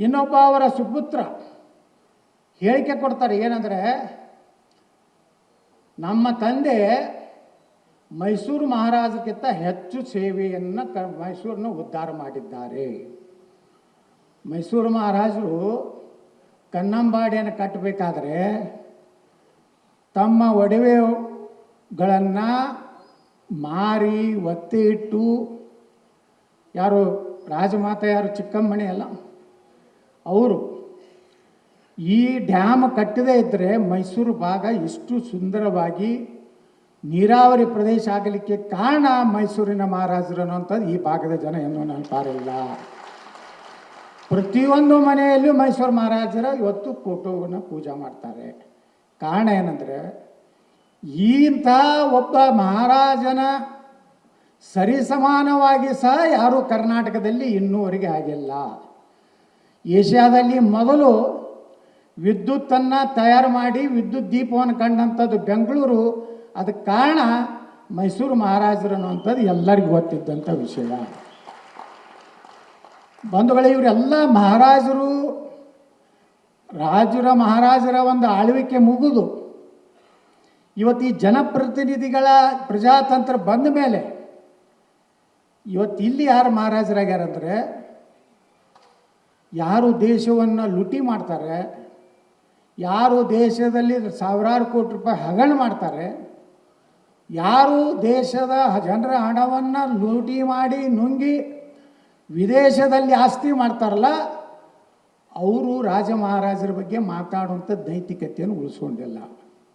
ಇನ್ನೊಬ್ಬ ಅವರ ಸುಪುತ್ರ ಹೇಳಿಕೆ ಕೊಡ್ತಾರೆ ಏನಂದರೆ, ನಮ್ಮ ತಂದೆ ಮೈಸೂರು ಮಹಾರಾಜಕ್ಕಿಂತ ಹೆಚ್ಚು ಸೇವೆಯನ್ನು ಕ, ಮೈಸೂರನ್ನ ಉದ್ಧಾರ ಮಾಡಿದ್ದಾರೆ. ಮೈಸೂರು ಮಹಾರಾಜರು ಕನ್ನಂಬಾಡಿಯನ್ನು ಕಟ್ಟಬೇಕಾದ್ರೆ ತಮ್ಮ ಒಡವೆಗಳನ್ನು ಮಾರಿ, ಒತ್ತಿ ಇಟ್ಟು, ಯಾರು ರಾಜಮಾತ ಯಾರು ಚಿಕ್ಕಮ್ಮಣಿ ಅಲ್ಲ ಅವರು ಈ ಡ್ಯಾಮ್ ಕಟ್ಟದೇ ಇದ್ದರೆ ಮೈಸೂರು ಭಾಗ ಇಷ್ಟು ಸುಂದರವಾಗಿ ನೀರಾವರಿ ಪ್ರದೇಶ ಆಗಲಿಕ್ಕೆ ಕಾರಣ ಮೈಸೂರಿನ ಮಹಾರಾಜರು ಅನ್ನುವಂಥದ್ದು ಈ ಭಾಗದ ಜನ ಏನೂ ನೆನಪಾರಿಲ್ಲ ಪ್ರತಿಯೊಂದು ಮನೆಯಲ್ಲೂ ಮೈಸೂರು ಮಹಾರಾಜರ ಇವತ್ತು ಫೋಟೋವನ್ನು ಪೂಜೆ ಮಾಡ್ತಾರೆ. ಕಾರಣ ಏನಂದರೆ ಇಂಥ ಒಬ್ಬ ಮಹಾರಾಜನ ಸರಿಸಮಾನವಾಗಿ ಸಹ ಯಾರೂ ಕರ್ನಾಟಕದಲ್ಲಿ ಇನ್ನೂವರೆಗೆ ಆಗಿಲ್ಲ. ಏಷ್ಯಾದಲ್ಲಿ ಮೊದಲು ವಿದ್ಯುತ್ತನ್ನು ತಯಾರು ಮಾಡಿ ವಿದ್ಯುತ್ ದೀಪವನ್ನು ಕಂಡಂಥದ್ದು ಬೆಂಗಳೂರು. ಅದಕ್ಕೆ ಕಾರಣ ಮೈಸೂರು ಮಹಾರಾಜರು ಅನ್ನುವಂಥದ್ದು ಎಲ್ಲರಿಗೂ ಗೊತ್ತಿದ್ದಂಥ ವಿಷಯ. ಬಂಧುಗಳೇ, ಇವರೆಲ್ಲ ಮಹಾರಾಜರು, ರಾಜರ ಮಹಾರಾಜರ ಒಂದು ಆಳ್ವಿಕೆ ಮುಗಿದು. ಇವತ್ತು ಈ ಜನಪ್ರತಿನಿಧಿಗಳ ಪ್ರಜಾತಂತ್ರ ಬಂದ ಮೇಲೆ ಇವತ್ತು ಇಲ್ಲಿ ಯಾರು ಮಹಾರಾಜರಾಗ್ಯಾರಂದ್ರೆ ಯಾರು ದೇಶವನ್ನು ಲುಟಿ ಮಾಡ್ತಾರೆ, ಯಾರು ದೇಶದಲ್ಲಿ ಸಾವಿರಾರು ಕೋಟಿ ರೂಪಾಯಿ ಹಗಲು ಮಾಡ್ತಾರೆ, ಯಾರು ದೇಶದ ಜನರ ಹಣವನ್ನು ಲೂಟಿ ಮಾಡಿ ನುಂಗಿ ವಿದೇಶದಲ್ಲಿ ಆಸ್ತಿ ಮಾಡ್ತಾರಲ್ಲ, ಅವರು ರಾಜ ಮಹಾರಾಜರ ಬಗ್ಗೆ ಮಾತಾಡುವಂಥ ನೈತಿಕತೆಯನ್ನು ಉಳಿಸ್ಕೊಂಡಿಲ್ಲ.